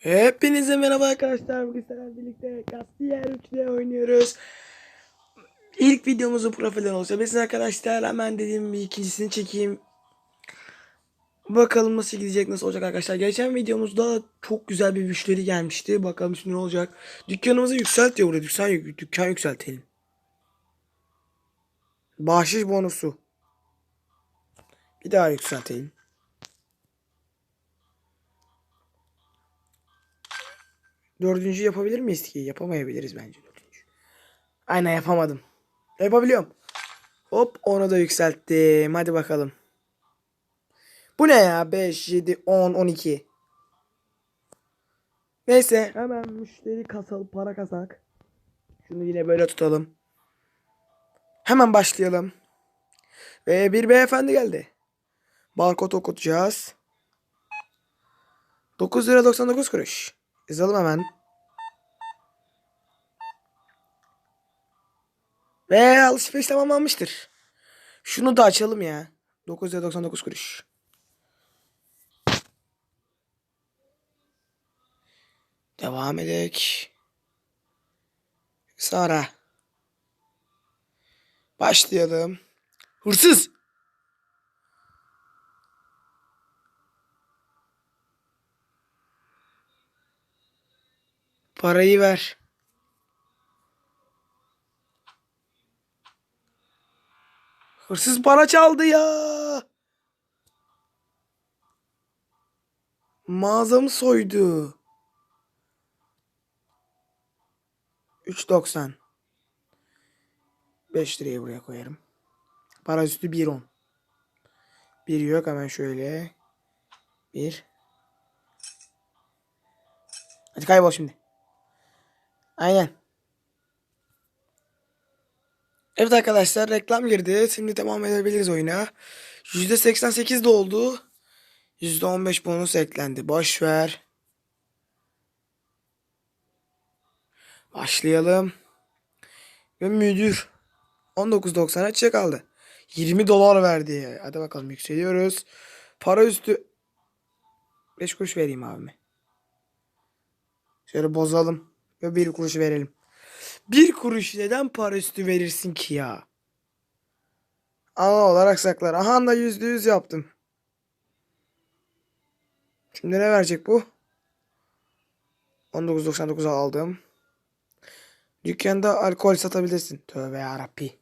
Hepinize merhaba arkadaşlar. Bugün sizlerle birlikte Castier 3'de oynuyoruz. İlk videomuzu profilden oluşturabilirsiniz arkadaşlar. Hemen dediğim bir ikincisini çekeyim. Bakalım nasıl gidecek, nasıl olacak arkadaşlar. Geçen videomuzda çok güzel bir müşteri gelmişti. Bakalım şimdi ne olacak. Dükkanımızı yükselt diyor burada. Dükkan, dükkan yükseltelim. Bahşiş bonusu. Bir daha yükseltelim. Dördüncü yapabilir miyiz ki? Yapamayabiliriz bence dördüncü. Aynen yapamadım. Yapabiliyorum. Hop onu da yükselttim. Hadi bakalım. Bu ne ya? 5, 7, 10, 12. Neyse hemen müşteri kasalı para kasak. Şunu yine böyle tutalım. Hemen başlayalım. Ve bir beyefendi geldi. Barkod okutacağız. 9 lira 99 kuruş. Yazalım hemen. Ve alışveriş tamamlanmıştır. Şunu da açalım ya. 999 kuruş. Devam edek. Sonra. Başlayalım. Hırsız. Parayı ver. Hırsız para çaldı ya. Mağazamı soydu. 3.90 5 liraya buraya koyarım. Para üstü 1.10 Bir yok hemen şöyle. Bir. Hadi kaybol şimdi. Aynen. Evet arkadaşlar reklam girdi. Şimdi devam edebiliriz oyuna. %88 de oldu. %15 bonus eklendi. Boş ver. Başlayalım. Ve müdür 19.90'a çek aldı. 20 dolar verdi. Hadi bakalım yükseliyoruz. Para üstü 5 kuruş vereyim abime. Şöyle bozalım. Ve 1 kuruş verelim. 1 kuruş neden para üstü verirsin ki ya? Ana olarak saklar. Aha da %100 yaptım. Şimdi ne verecek bu? 19.99'a aldım. Dükkanda alkol satabilirsin. Tövbe yarabbi.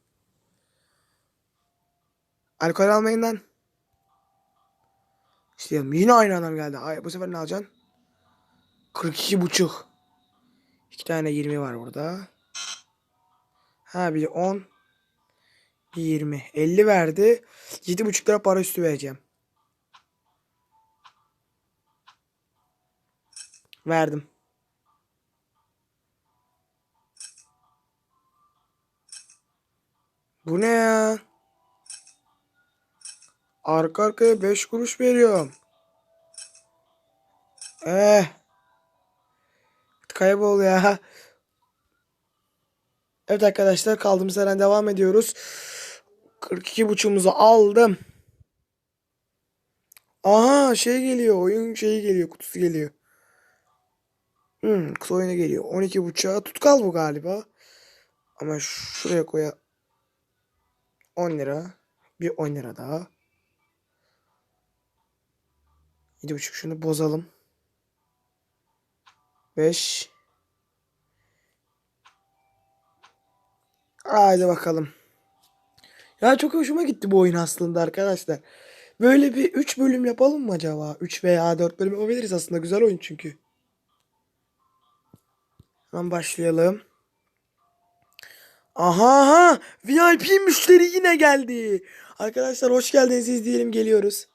Alkol almayın lan. İşte yine aynı adam geldi. Ay, bu sefer ne alacaksın? 42 buçuk. İki tane 20 var burada. Ha bir 10. Bir 20. 50 verdi. 7 buçuk lira para üstü vereceğim. Verdim. Bu ne ya? Arka arkaya 5 kuruş veriyorum. Eh. Kaybol ya. Evet arkadaşlar kaldığımız yerden devam ediyoruz. 42 buçuğumuzu aldım. Aha şey geliyor. Oyun şeyi geliyor. Kutusu geliyor. Hmm, kutu oyunu geliyor. 12 buçuğa tutkal bu galiba. Ama şuraya koya 10 lira. Bir 10 lira daha. 7,5 şunu bozalım. 5 Haydi bakalım. Ya çok hoşuma gitti bu oyun aslında arkadaşlar. Böyle bir 3 bölüm yapalım mı acaba? 3 veya 4 bölüm yapabiliriz aslında. Güzel oyun çünkü. Hemen başlayalım. Aha aha VIP müşteri yine geldi. Arkadaşlar hoş geldiniz izleyelim geliyoruz.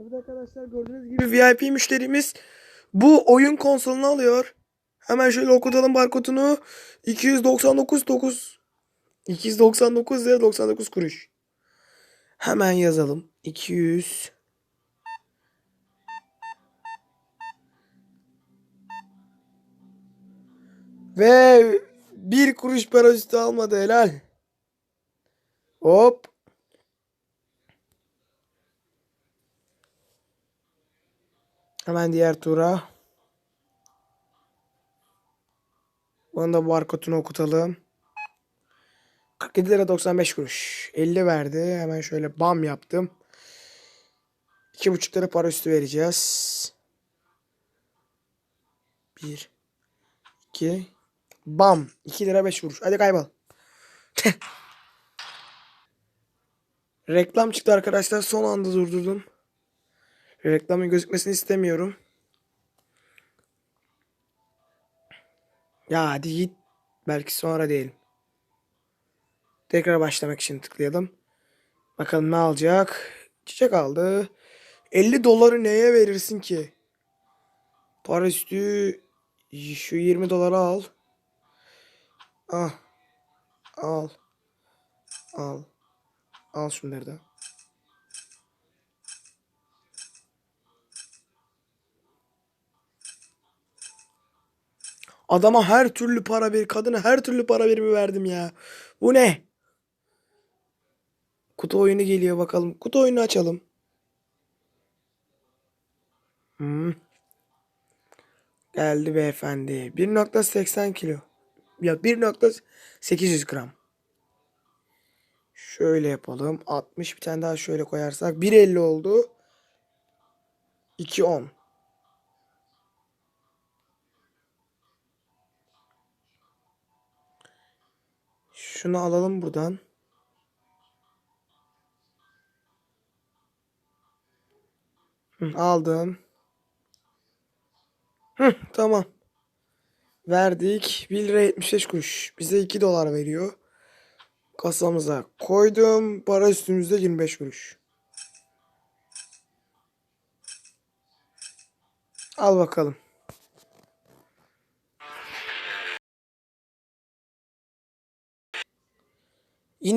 Evet arkadaşlar gördüğünüz gibi VIP müşterimiz bu oyun konsolunu alıyor. Hemen şöyle okutalım barkodunu. 299 9 299 lira 99 kuruş. Hemen yazalım. 200 Ve bir kuruş para üstü almadı helal. Hop. Hemen diğer tura. Bunu da barkodunu okutalım. 47 lira 95 kuruş. 50 verdi. Hemen şöyle bam yaptım. 2,5 lira para üstü vereceğiz. 1 2 Bam. 2 lira 5 kuruş. Hadi kaybol. Reklam çıktı arkadaşlar. Son anda durdurdum. Reklamın gözükmesini istemiyorum. Ya hadi git. Belki sonra değil. Tekrar başlamak için tıklayalım. Bakalım ne alacak. Çiçek aldı. 50 doları neye verirsin ki? Para üstü şu 20 doları al. Ah. Al. Al. Al şunları da. Adama her türlü para bir, kadına her türlü para birimi verdim ya. Bu ne? Kutu oyunu geliyor bakalım. Kutu oyunu açalım. Hmm. Geldi beyefendi. 1.80 kilo. Ya 1.800 gram. Şöyle yapalım. 60 bir tane daha şöyle koyarsak 1.50 oldu. 2.10. Şunu alalım buradan. Aldım. Hı, tamam. Verdik. 1 lira 75 kuruş. Bize 2 dolar veriyor. Kasamıza koydum. Para üstümüzde 25 kuruş. Al bakalım.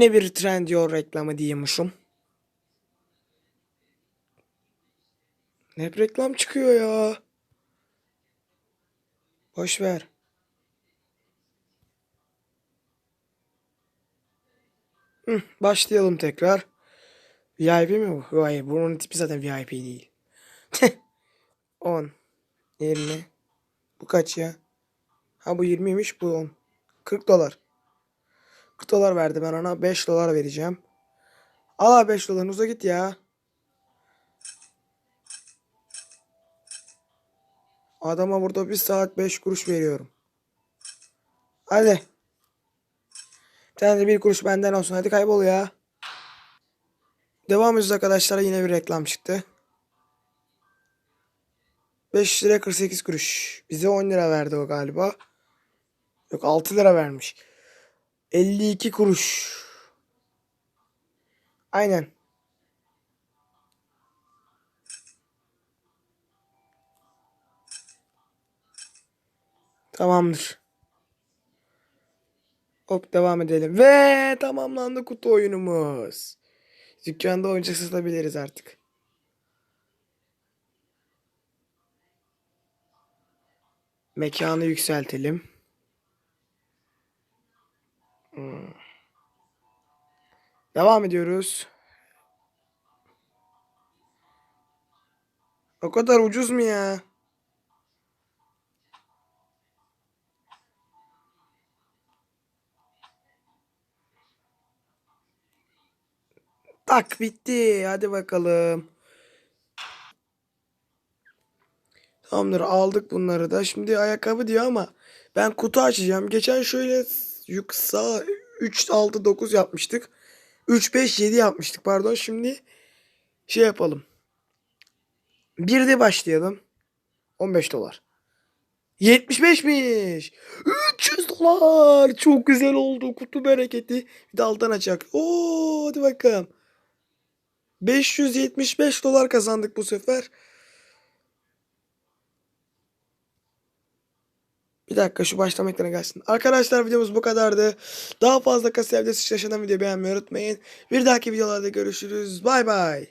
Yine bir Trendyol reklamı diyormuşum. Hep reklam çıkıyor ya. Boş ver. Hı, başlayalım tekrar. VIP mi bu? Hayır bunun tipi zaten VIP değil. 10 20 Bu kaç ya? Ha bu 20'ymiş bu 10. 40 dolar. 40 dolar verdi ben ona 5 dolar vereceğim. Al abi 5 dolarını uza git ya. Adama burada bir saat 5 kuruş veriyorum. Hadi. Bir tane de bir kuruş benden olsun. Hadi kaybol ya. Devam ediyoruz arkadaşlar. Yine bir reklam çıktı. 5 lira 48 kuruş. Bize 10 lira verdi o galiba. Yok 6 lira vermiş. 52 kuruş. Aynen. Tamamdır. Hop devam edelim. Ve tamamlandı kutu oyunumuz. Dükkanda oyuncak satabiliriz artık. Mekanı yükseltelim. Devam ediyoruz. O kadar ucuz mu ya? Tak bitti. Hadi bakalım. Tamamdır aldık bunları da. Şimdi ayakkabı diyor ama ben kutu açacağım. Geçen şöyle yük sağ 3 6 9 yapmıştık. 3 5 7 yapmıştık pardon. Şimdi şey yapalım. Bir de başlayalım. 15 dolar. 75'miş. 300 dolar. Çok güzel oldu. Kutu bereketi. Bir de alttan açacak. Oo, hadi bakalım. 575 dolar kazandık bu sefer. Bir dakika şu başlama ekranı gelsin. Arkadaşlar videomuz bu kadardı. Daha fazla kasa evde sıçraşan video beğenmeyi unutmayın. Bir dahaki videolarda görüşürüz. Bay bay.